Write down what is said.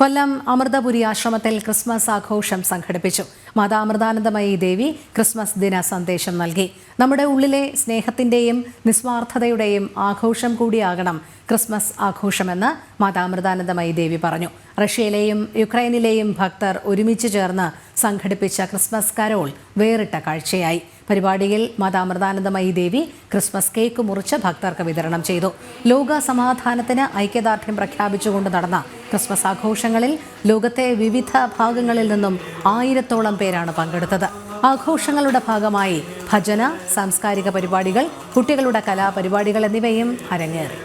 കൊല്ലം അമൃതപുരി ആശ്രമത്തിൽ ക്രിസ്മസ് ആഘോഷം സംഘടിപ്പിച്ചു. മാതാ അമൃതാനന്ദമയി ദേവി ക്രിസ്മസ് ദിന സന്ദേശം നൽകി. നമ്മുടെ ഉള്ളിലെ സ്നേഹത്തിന്റെയും നിസ്വാർത്ഥതയുടെയും ആഘോഷം കൂടിയാകണം ക്രിസ്മസ് ആഘോഷമെന്ന് മാതാ അമൃതാനന്ദമയി ദേവി പറഞ്ഞു. റഷ്യയിലെയും യുക്രൈനിലെയും ഭക്തർ ഒരുമിച്ച് ചേർന്ന് സംഘടിപ്പിച്ച ക്രിസ്മസ് കരോൾ വേറിട്ട കാഴ്ചയായി. പരിപാടിയിൽ മതാമൃതാനന്ദമയി ദേവി ക്രിസ്മസ് കേക്ക് മുറിച്ച് ഭക്തർക്ക് വിതരണം ചെയ്തു. ലോക സമാധാനത്തിന് ഐക്യദാർഢ്യം പ്രഖ്യാപിച്ചുകൊണ്ട് നടന്ന ക്രിസ്മസ് ആഘോഷങ്ങളിൽ ലോകത്തെ വിവിധ ഭാഗങ്ങളിൽ നിന്നും ആയിരത്തോളം പേരാണ് പങ്കെടുത്തത്. ആഘോഷങ്ങളുടെ ഭാഗമായി ഭജന സാംസ്കാരിക പരിപാടികൾ കുട്ടികളുടെ കലാപരിപാടികൾ എന്നിവയും അരങ്ങേറി.